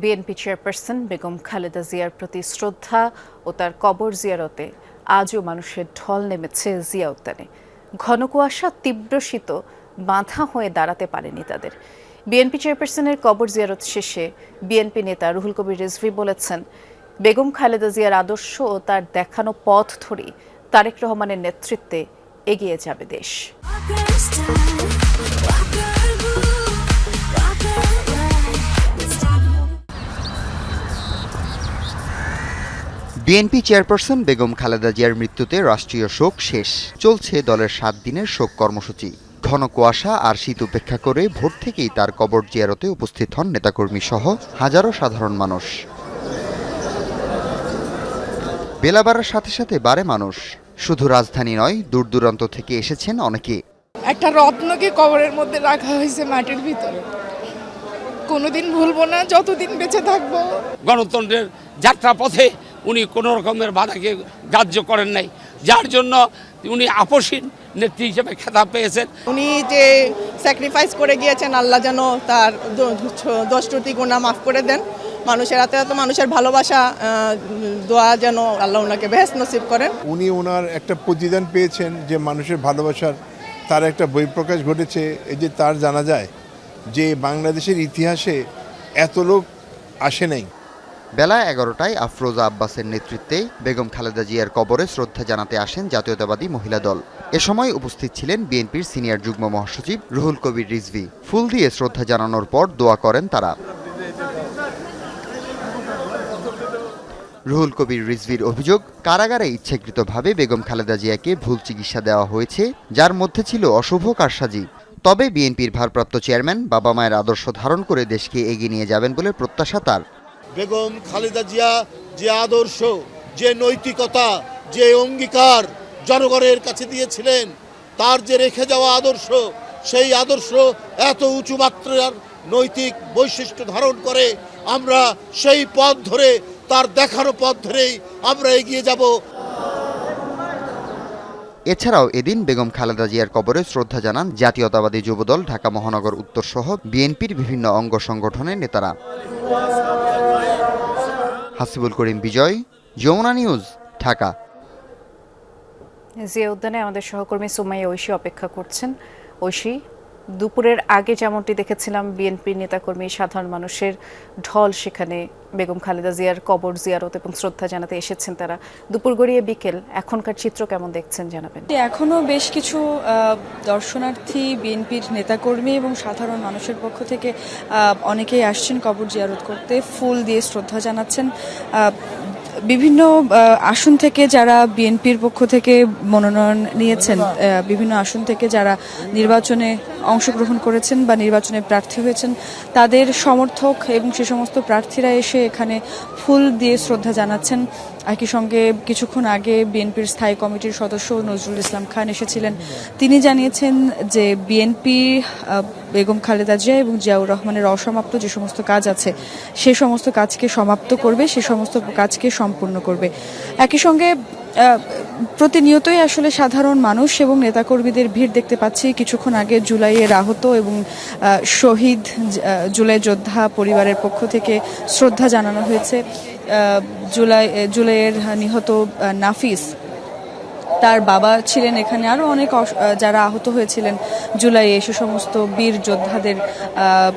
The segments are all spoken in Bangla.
বিএনপি চেয়ারপারসন বেগম খালেদা জিয়ার প্রতি শ্রদ্ধা ও তার কবর জিয়ারতে আজও মানুষের ঢল নেমেছে জিয়া উদ্যানে। ঘন কুয়াশা তীব্র শীত বাঁধা হয়ে দাঁড়াতে পারেনি তাদের। বিএনপি চেয়ারপারসনের কবর জিয়ারত শেষে বিএনপি নেতা রুহুল কবির রিজভি বলেছেন, বেগম খালেদা জিয়ার আদর্শ ও তার দেখানো পথ ধরেই তারেক রহমানের নেতৃত্বে এগিয়ে যাবে দেশ। বিএনপি চেয়ারপারসন বেগম খালেদা জিয়ার মৃত্যুতে রাষ্ট্রীয় শোক শেষ। চলছে দলের সাত দিনের শোক কর্মসূচি। ঘন কুয়াশা আর শীত উপেক্ষা করে ভোর থেকেই তার কবর জিয়ারতে উপস্থিত হন নেতাকর্মী সহ হাজারো সাধারণ মানুষ। বেলা বাড়ার সাথে সাথে বাড়ে মানুষ। শুধু রাজধানী নয় দূর দূরান্ত থেকে এসেছেন অনেকে। একটা রত্নকে কবরের মধ্যে রাখা হয়েছে মাটির ভিতরে। কোনোদিন ভুলবো না যতদিন বেঁচে থাকব। গণতন্ত্রের যাত্রা পথে উনি কোনো রকমের বাধাকে গ্রাহ্য করেন নাই। যার জন্য উনি আপসীন নেত্রী হিসেবে খেতাব পেয়েছেন। উনি যে স্যাক্রিফাইস করে গিয়েছেন আল্লাহ যেন তার দোষ ত্রুটি গুণা মাফ করে দেন। মানুষের হাতে হাতে মানুষের ভালোবাসা দোয়া যেন আল্লাহ ওনাকে বেহেস নসিব করেন। উনি ওনার একটা প্রতিদান পেয়েছেন যে মানুষের ভালোবাসার তার একটা বহিঃপ্রকাশ ঘটেছে। এই যে তার জানা যায় যে বাংলাদেশের ইতিহাসে এত লোক আসে নাই। বেলা এগারোটায় আফরোজা আব্বাসের নেতৃত্বে বেগম খালেদা জিয়ার কবরে শ্রদ্ধা জানাতে আসেন জাতীয়তাবাদী মহিলা দল। এ সময় উপস্থিত ছিলেন বিএনপির সিনিয়র যুগ্ম মহাসচিব রুহুল কবির রিজভি। ফুল দিয়ে শ্রদ্ধা জানানোর পর দোয়া করেন তারা। রুহুল কবির রিজভির অভিযোগ, কারাগারে ইচ্ছাকৃতভাবে বেগম খালেদা জিয়াকে ভুল চিকিৎসা দেওয়া হয়েছে, যার মধ্যে ছিল অশুভ কারসাজি। তবে বিএনপির ভারপ্রাপ্ত চেয়ারম্যান বাবা মায়ের আদর্শ ধারণ করে দেশকে এগিয়ে নিয়ে যাবেন বলে প্রত্যাশা তার। বেগম খালেদা জিয়া যে আদর্শ, যে নৈতিকতা, যে অঙ্গীকার জনগণের কাছে দিয়েছিলেন, তার যে রেখে যাওয়া আদর্শ, সেই আদর্শ এত উঁচু মাত্রার নৈতিক বৈশিষ্ট্য ধারণ করে আমরা সেই পথ ধরে, তার দেখানো পথ ধরেই আমরা এগিয়ে যাব। এছাড়াও এদিন বেগম খালেদা জিয়ার কবরে শ্রদ্ধা জানান জাতীয়তাবাদী যুবদল, ঢাকা মহানগর উত্তর সহ বিএনপির বিভিন্ন অঙ্গ সংগঠনের নেতারা। হাসিবুল করিম বিজয়, যমুনা নিউজ, ঢাকা। জিয়া উদ্যানে আমাদের সহকর্মী সুমাইয়া ঐশী অপেক্ষা করছেন। ঐশী দুপুরের আগে যেমনটি দেখেছিলাম বিএনপির নেতাকর্মী সাধারণ মানুষের ঢল সেখানে বেগম খালেদা জিয়ার কবর জিয়ারত এবং শ্রদ্ধা জানাতে এসেছেন তারা। দুপুর গড়িয়ে বিকেল, এখনকার চিত্র কেমন দেখছেন জানাবেন? এখনও বেশ কিছু দর্শনার্থী, বিএনপির নেতাকর্মী এবং সাধারণ মানুষের পক্ষ থেকে অনেকেই আসছেন কবর জিয়ারত করতে। ফুল দিয়ে শ্রদ্ধা জানাচ্ছেন বিভিন্ন আসন থেকে যারা বিএনপির পক্ষ থেকে মনোনয়ন নিয়েছেন বিভিন্ন আসন থেকে যারা নির্বাচনে অংশগ্রহণ করেছেন বা নির্বাচনে প্রার্থী হয়েছেন, তাদের সমর্থক এবং সে সমস্ত প্রার্থীরা এসে এখানে ফুল দিয়ে শ্রদ্ধা জানাচ্ছেন। একই সঙ্গে কিছুক্ষণ আগে বিএনপির স্থায়ী কমিটির সদস্য নজরুল ইসলাম খান এসেছিলেন। তিনি জানিয়েছেন যে বিএনপি বেগম খালেদা জিয়া এবং জিয়াউর রহমানের অসমাপ্ত যে সমস্ত কাজ আছে, সে সমস্ত কাজকে সমাপ্ত করবে, সে সমস্ত কাজকে সম্পূর্ণ করবে। একই সঙ্গে প্রতিনিয়তই আসলে সাধারণ মানুষ এবং নেতাকর্মীদের ভিড় দেখতে পাচ্ছি। কিছুক্ষণ আগে জুলাইয়ের আহত এবং শহীদ জুলাই যোদ্ধা পরিবারের পক্ষ থেকে শ্রদ্ধা জানানো হয়েছে। জুলাই জুলাইয়ের নিহত নাফিস, তার বাবা ছিলেন এখানে। আরও অনেক যারা আহত হয়েছিলেন জুলাইয়ে সে সমস্ত বীর যোদ্ধাদের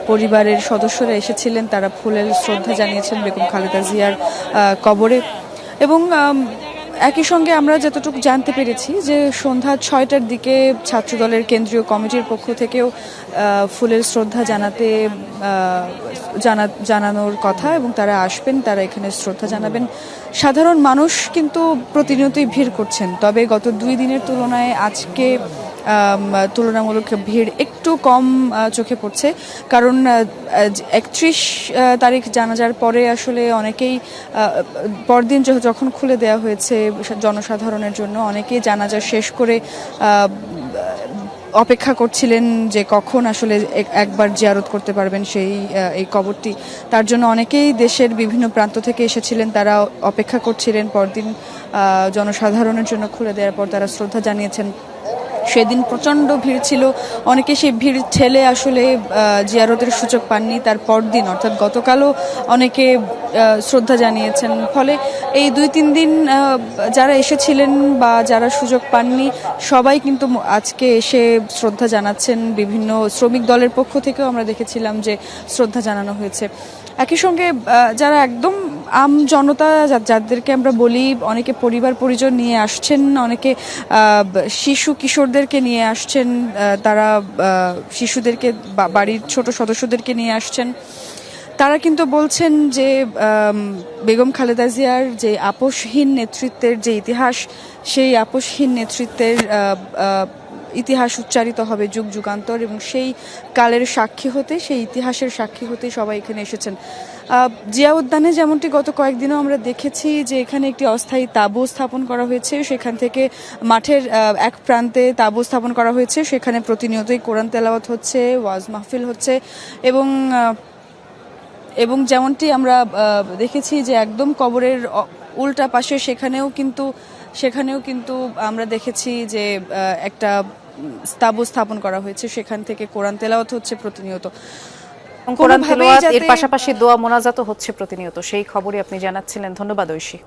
পরিবারের সদস্যরা এসেছিলেন। তারা ফুলের শ্রদ্ধা জানিয়েছেন বেগম খালেদা জিয়ার কবরে। এবং একই সঙ্গে আমরা যতটুকু জানতে পেরেছি যে সন্ধ্যা ছয়টার দিকে ছাত্রদলের কেন্দ্রীয় কমিটির পক্ষ থেকেও ফুলের শ্রদ্ধা জানাতে জানা, জানানোর কথা এবং তারা আসবেন, তারা এখানে শ্রদ্ধা জানাবেন। সাধারণ মানুষ কিন্তু প্রতিনিয়তই ভিড় করছেন। তবে গত দুই দিনের তুলনায় আজকে তুলনামূলক ভিড় একটু কম চোখে পড়ছে। কারণ একত্রিশ তারিখ জানাজার পরে আসলে অনেকেই পরদিন যখন খুলে দেওয়া হয়েছে জনসাধারণের জন্য, অনেকেই জানাজা শেষ করে অপেক্ষা করছিলেন যে কখন আসলে একবার জিয়ারত করতে পারবেন সেই এই কবরটি। তার জন্য অনেকেই দেশের বিভিন্ন প্রান্ত থেকে এসেছিলেন, তারা অপেক্ষা করছিলেন। পরদিন জনসাধারণের জন্য খুলে দেওয়ার পর তারা শ্রদ্ধা জানিয়েছেন। সেদিন প্রচণ্ড ভিড় ছিল। অনেকে সেই ভিড় ঠেলে আসলে জিয়ারতের সুযোগ পাননি। তার পরদিন, অর্থাৎ গতকালও অনেকে শ্রদ্ধা জানিয়েছেন। ফলে এই দুই তিন দিন যারা এসেছিলেন বা যারা সুযোগ পাননি, সবাই কিন্তু আজকে এসে শ্রদ্ধা জানাচ্ছেন। বিভিন্ন শ্রমিক দলের পক্ষ থেকেও আমরা দেখেছিলাম যে শ্রদ্ধা জানানো হয়েছে। একই সঙ্গে যারা একদম আম জনতা যাদেরকে আমরা বলি, অনেকে পরিবার, পরিজন নিয়ে আসছেন, অনেকে শিশু কিশোরদেরকে নিয়ে আসছেন তারা শিশুদেরকে বাড়ির ছোট সদস্যদেরকে নিয়ে আসছেন। তারা কিন্তু বলছেন যে বেগম খালেদা জিয়ার যে আপোষহীন নেতৃত্বের যে ইতিহাস, সেই আপোষহীন নেতৃত্বের ইতিহাস উচ্চারিত হবে যুগ যুগান্তর এবং সেই কালের সাক্ষী হতে, সেই ইতিহাসের সাক্ষী হতে সবাই এখানে এসেছেন। জিয়া উদ্যানে যেমনটি গত কয়েকদিনও আমরা দেখেছি যে এখানে একটি অস্থায়ী তাঁবু স্থাপন করা হয়েছে। সেখান থেকে মাঠের এক প্রান্তে তাঁবু স্থাপন করা হয়েছে। সেখানে প্রতিনিয়তই কোরআন তেলাওয়াত হচ্ছে, ওয়াজ মাহফিল হচ্ছে এবং এবং যেমনটি আমরা দেখেছি যে একদম কবরের উল্টা পাশে সেখানেও কিন্তু সেখানেও কিন্তু আমরা দেখেছি যে একটা স্তাবু স্থাপন করা হয়েছে সেখান থেকে কোরআন তেলাওয়াত হচ্ছে প্রতিনিয়ত। কোরআন তেলাওয়াত এর পাশাপাশি দোয়া মোনাজাত হচ্ছে প্রতিনিয়ত সেই খবরই আপনি জানাচ্ছিলেন। ধন্যবাদ ঐশী।